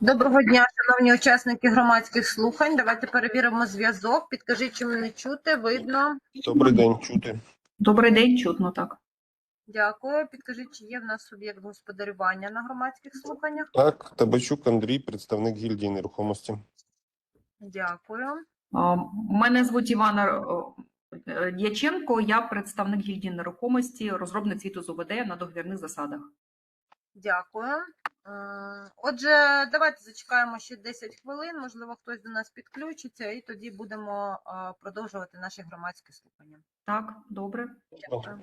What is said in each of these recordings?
Доброго дня, шановні учасники громадських слухань. Давайте перевіримо зв'язок. Підкажіть, чи мене чути, видно. Добрий день, чути. Добрий день, чутно так. Дякую. Підкажіть, чи є в нас суб'єкт господарювання на громадських слуханнях. Так, Табачук Андрій, представник гільдії нерухомості. Дякую. А, Мене звуть Івана е, Дяченко, я представник гільдії нерухомості, розробник світу з УВД на договірних засадах. Дякую. Отже, давайте зачекаємо ще 10 хвилин. Можливо, хтось до нас підключиться, і тоді будемо продовжувати наші громадські слухання. Так, добре. Дякую.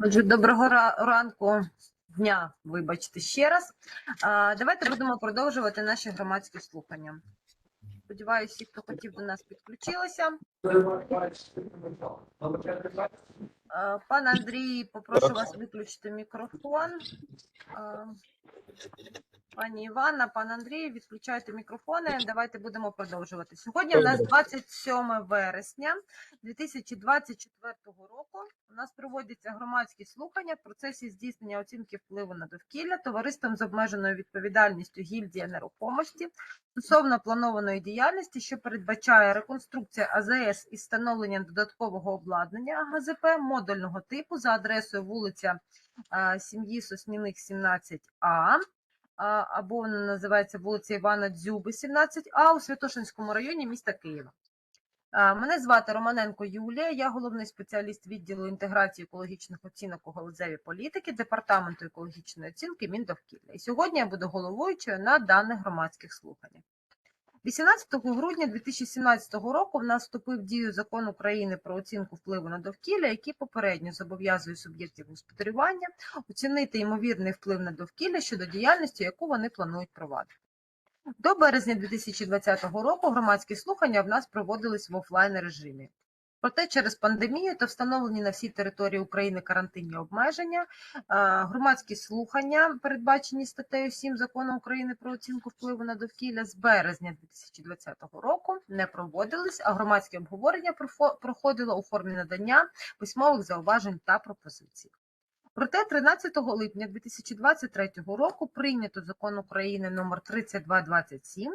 Отже, доброго ранку дня, вибачте ще раз. Давайте будемо продовжувати наші громадські слухання. Сподіваюся, всі, хто хотів до нас підключилися. Пан Андрій, попрошу вас виключити мікрофон. Пані Іванна, пан Андрій, відключайте мікрофони. Давайте будемо продовжувати. Сьогодні у нас 27 вересня 2024 року. У нас проводяться громадські слухання в процесі здійснення оцінки впливу на довкілля товариством з обмеженою відповідальністю гільдія нерухомості стосовно планованої діяльності, що передбачає реконструкція АЗС із встановленням додаткового обладнання ГЗП модульного типу за адресою вулиця сім'ї Сосніних 17А. Або вона називається вулиця Івана Дзюби, 17А у Святошинському районі міста Києва. Мене звати Романенко Юлія, я головний спеціаліст відділу інтеграції екологічних оцінок у галузеві політики Департаменту екологічної оцінки Міндовкілля. І сьогодні я буду головуючою на даних громадських слуханнях. 18 грудня 2017 року в нас вступив в дію закон України про оцінку впливу на довкілля, який попередньо зобов'язує суб'єктів господарювання оцінити ймовірний вплив на довкілля щодо діяльності, яку вони планують провадити. До березня 2020 року громадські слухання в нас проводились в офлайн режимі. Проте через пандемію та встановлені на всій території України карантинні обмеження, громадські слухання, передбачені статтею 7 закону України про оцінку впливу на довкілля з березня 2020 року не проводились, а громадське обговорення проходило у формі надання письмових зауважень та пропозицій. Проте 13 липня 2023 року прийнято закон України номер 3227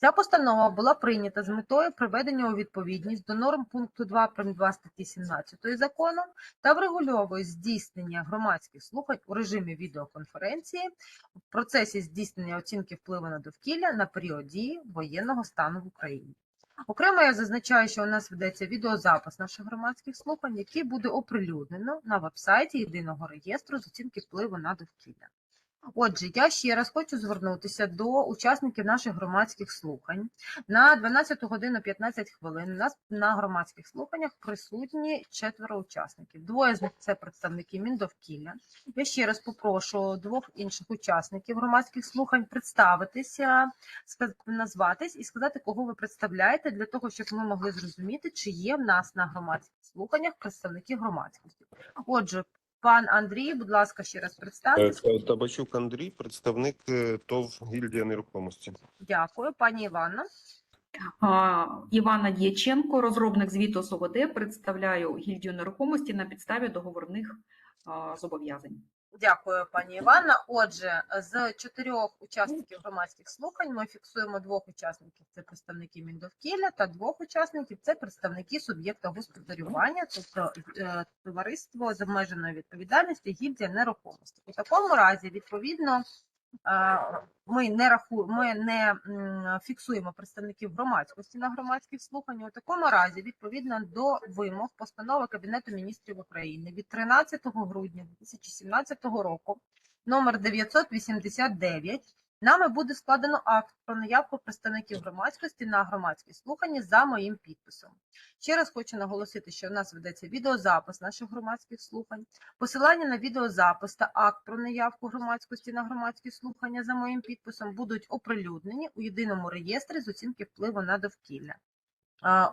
Ця постанова була прийнята з метою приведення у відповідність до норм пункту 2 прим. 2 статті 17 закону та врегульовує здійснення громадських слухань у режимі відеоконференції в процесі здійснення оцінки впливу на довкілля на період дії воєнного стану в Україні. Окремо я зазначаю, що у нас ведеться відеозапис наших громадських слухань, який буде оприлюднено на вебсайті єдиного реєстру з оцінки впливу на довкілля. Отже, я ще раз хочу звернутися до учасників наших громадських слухань. На 12 годину 15 хвилин у нас на громадських слуханнях присутні четверо учасників. Двоє з них це представники Міндовкілля. Я ще раз попрошу двох інших учасників громадських слухань представитися, назватись і сказати, кого ви представляєте, для того, щоб ми могли зрозуміти, чи є в нас на громадських слуханнях представники громадськості. Отже, пан Андрій, будь ласка, ще раз представте. Табачук Андрій, представник е, ТОВ гільдія нерухомості. Дякую, пані Іванна. Івана Дяченко, розробник звіту СОВД, представляю гільдію нерухомості на підставі договорних зобов'язань. Дякую, пані Івана. Отже, з чотирьох учасників громадських слухань ми фіксуємо двох учасників це представники Міндовкілля, та двох учасників це представники суб'єкта господарювання, тобто е, товариство з обмеженою відповідальністю гільдія нерухомості. У такому разі, відповідно, ми не раху... ми не фіксуємо представників громадськості на громадських слуханнях. У такому разі, відповідно до вимог постанови Кабінету міністрів України від 13 грудня 2017 року, номер 989 Нами буде складено акт про наявку представників громадськості на громадські слухання за моїм підписом. Ще раз хочу наголосити, що в нас ведеться відеозапис наших громадських слухань. Посилання на відеозапис та акт про наявку громадськості на громадські слухання за моїм підписом будуть оприлюднені у єдиному реєстрі з оцінки впливу на довкілля.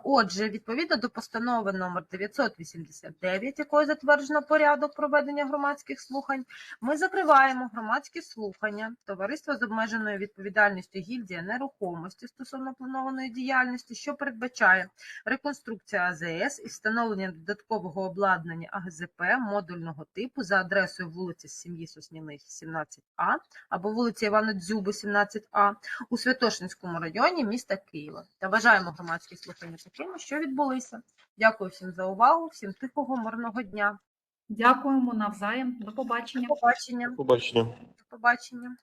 Отже, відповідно до постанови номер 989, якою затверджено порядок проведення громадських слухань, ми закриваємо громадські слухання Товариства з обмеженою відповідальністю гільдія нерухомості стосовно планованої діяльності, що передбачає реконструкція АЗС і встановлення додаткового обладнання АГЗП модульного типу за адресою вулиці Сім'ї Сосніних, 17А або вулиці Івана Дзюби, 17А у Святошинському районі міста Києва. Та вважаємо громадські слухання такими, що відбулися. Дякую всім за увагу, всім тихого, мирного дня. Дякуємо навзаєм. До побачення. До побачення. Побачення. До побачення.